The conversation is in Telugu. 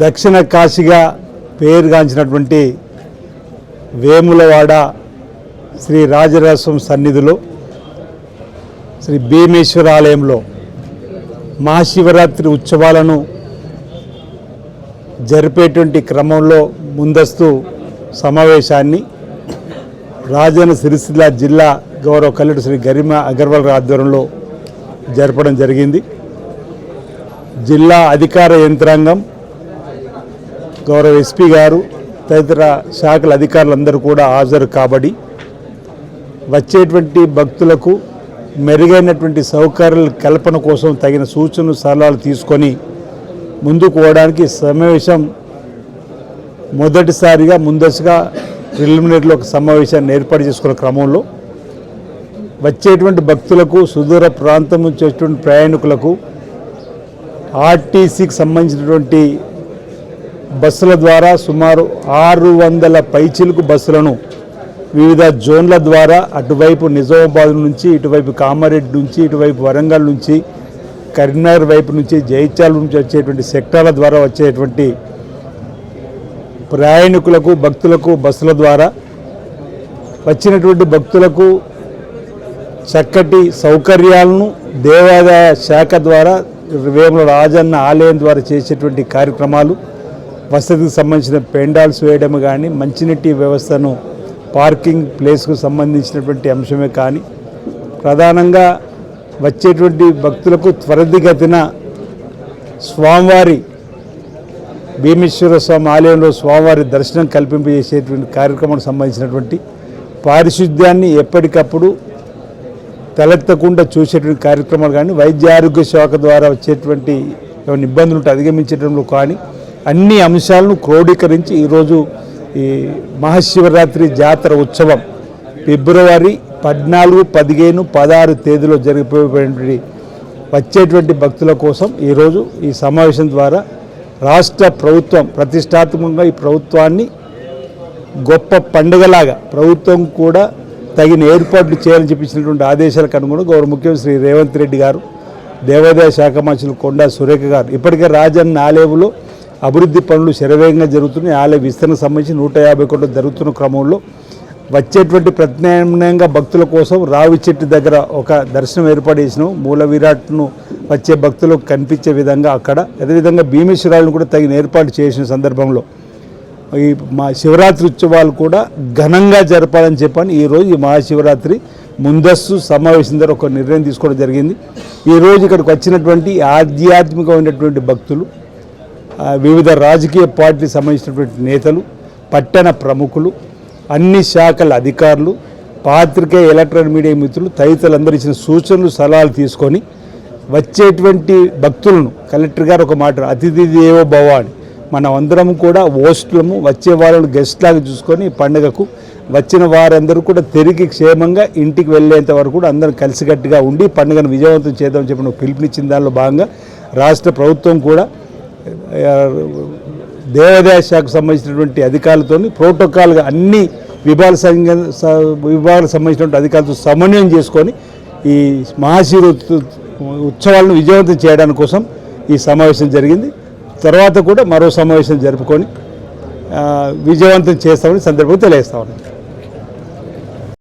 దక్షిణ కాశీగా పేరుగాంచినటువంటి వేములవాడ శ్రీ రాజరాజస్వామి సన్నిధిలో శ్రీ భీమేశ్వర ఆలయంలో మహాశివరాత్రి ఉత్సవాలను జరిపేటువంటి క్రమంలో ముందస్తు సమావేశాన్ని రాజన్న సిరిసిల్ల జిల్లా గౌరవ కల్లెడు శ్రీ గరిమ అగర్వాల్ ఆధ్వర్యంలో జరపడం జరిగింది. జిల్లా అధికార యంత్రాంగం గౌరవ ఎస్పీ గారు తదితర శాఖల అధికారులందరూ కూడా హాజరు కాబడి వచ్చేటువంటి భక్తులకు మెరుగైనటువంటి సౌకర్యాల కల్పన కోసం తగిన సూచనలు సలహాలు తీసుకొని ముందుకు పోవడానికి సమావేశం మొదటిసారిగా ముందస్తుగా ప్రిలిమినరీలో ఒక సమావేశాన్ని ఏర్పాటు చేసుకున్న క్రమంలో వచ్చేటువంటి భక్తులకు సుదూర ప్రాంతం నుంచి వచ్చేటువంటి ప్రయాణికులకు ఆర్టీసీకి సంబంధించినటువంటి బస్సుల ద్వారా సుమారు ఆరు వందల పైచిలుకు బస్సులను వివిధ జోన్ల ద్వారా అటువైపు నిజామాబాద్ నుంచి ఇటువైపు కామారెడ్డి నుంచి ఇటువైపు వరంగల్ నుంచి కరీంనగర్ వైపు నుంచి జైత్యాల నుంచి వచ్చేటువంటి సెక్టార్ల ద్వారా వచ్చేటువంటి ప్రయాణికులకు భక్తులకు బస్సుల ద్వారా వచ్చినటువంటి భక్తులకు చక్కటి సౌకర్యాలను దేవాదాయ శాఖ ద్వారా వేముల రాజన్న ఆలయం ద్వారా చేసేటువంటి కార్యక్రమాలు వసతికి సంబంధించిన పెండాల్స్ వేయడం కానీ మంచినీటి వ్యవస్థను పార్కింగ్ ప్లేస్కు సంబంధించినటువంటి అంశమే కానీ ప్రధానంగా వచ్చేటువంటి భక్తులకు త్వరితగతిన స్వామివారి భీమేశ్వర స్వామి ఆలయంలో స్వామివారి దర్శనం కల్పింపజేసేటువంటి కార్యక్రమానికి సంబంధించినటువంటి పారిశుద్ధ్యాన్ని ఎప్పటికప్పుడు తలెత్తకుండా చూసేటువంటి కార్యక్రమాలు కానీ వైద్య ఆరోగ్య శాఖ ద్వారా వచ్చేటువంటి ఇబ్బందులు అధిగమించడంలో కానీ అన్ని అంశాలను క్రోడీకరించి ఈరోజు ఈ మహాశివరాత్రి జాతర ఉత్సవం ఫిబ్రవరి పద్నాలుగు పదిహేను పదహారు తేదీలో జరిగిపోయేటువంటి వచ్చేటువంటి భక్తుల కోసం ఈరోజు ఈ సమావేశం ద్వారా రాష్ట్ర ప్రభుత్వం ప్రతిష్టాత్మకంగా ఈ ప్రభుత్వాన్ని గొప్ప పండుగలాగా ప్రభుత్వం కూడా తగిన ఏర్పాట్లు చేయాలని చెప్పించినటువంటి ఆదేశాలకు అనుగుణంగా గౌరవ ముఖ్యమంత్రి శ్రీ రేవంత్ రెడ్డి గారు దేవాదాయ శాఖ మంత్రులు కొండా సురేఖ గారు ఇప్పటికే రాజన్న ఆలేవులో అభివృద్ధి పనులు శరవేగంగా జరుగుతున్నాయి. ఆలయ విస్తరణ సంబంధించి నూట యాభై కోట్లు జరుగుతున్న క్రమంలో వచ్చేటువంటి ప్రత్యామ్నాయంగా భక్తుల కోసం రావి చెట్టు దగ్గర ఒక దర్శనం ఏర్పాటు చేసినాం. మూల విరాట్ను వచ్చే భక్తులకు కనిపించే విధంగా అక్కడ అదేవిధంగా భీమేశ్వరాలను కూడా తగిన ఏర్పాటు చేసిన సందర్భంలో ఈ మా శివరాత్రి ఉత్సవాలు కూడా ఘనంగా జరపాలని చెప్పని ఈరోజు ఈ మహాశివరాత్రి ముందస్తు సమావేశం ద్వారా ఒక నిర్ణయం తీసుకోవడం జరిగింది. ఈరోజు ఇక్కడికి వచ్చినటువంటి ఆధ్యాత్మికమైనటువంటి భక్తులు వివిధ రాజకీయ పార్టీకి సంబంధించినటువంటి నేతలు పట్టణ ప్రముఖులు అన్ని శాఖల అధికారులు పాత్రికేయ ఎలక్ట్రానిక్ మీడియా మిత్రులు తదితరులందరూ ఇచ్చిన సూచనలు సలహాలు తీసుకొని వచ్చేటువంటి భక్తులను కలెక్టర్ గారు ఒక మాట అతిథి దేవో భవ అని మనం అందరం కూడా హోస్టులము వచ్చే వాళ్ళను గెస్ట్ లాగా చూసుకొని పండుగకు వచ్చిన వారందరూ కూడా తిరిగి క్షేమంగా ఇంటికి వెళ్ళేంత వరకు కూడా అందరం కలిసికట్టుగా ఉండి పండుగను విజయవంతం చేద్దామని చెప్పిన పిలుపునిచ్చిన దానిలో భాగంగా రాష్ట్ర ప్రభుత్వం కూడా దేవాదాయ శాఖకు సంబంధించినటువంటి అధికారులతో ప్రోటోకాల్గా అన్ని విభాగాల సంఘ విభాగాలకు సంబంధించినటువంటి అధికారులతో సమన్వయం చేసుకొని ఈ మహాశివ ఉత్సవాలను విజయవంతం చేయడానికి కోసం ఈ సమావేశం జరిగింది. తర్వాత కూడా మరో సమావేశం జరుపుకొని విజయవంతం చేస్తామని సందర్భంగా తెలియజేస్తా ఉన్నాను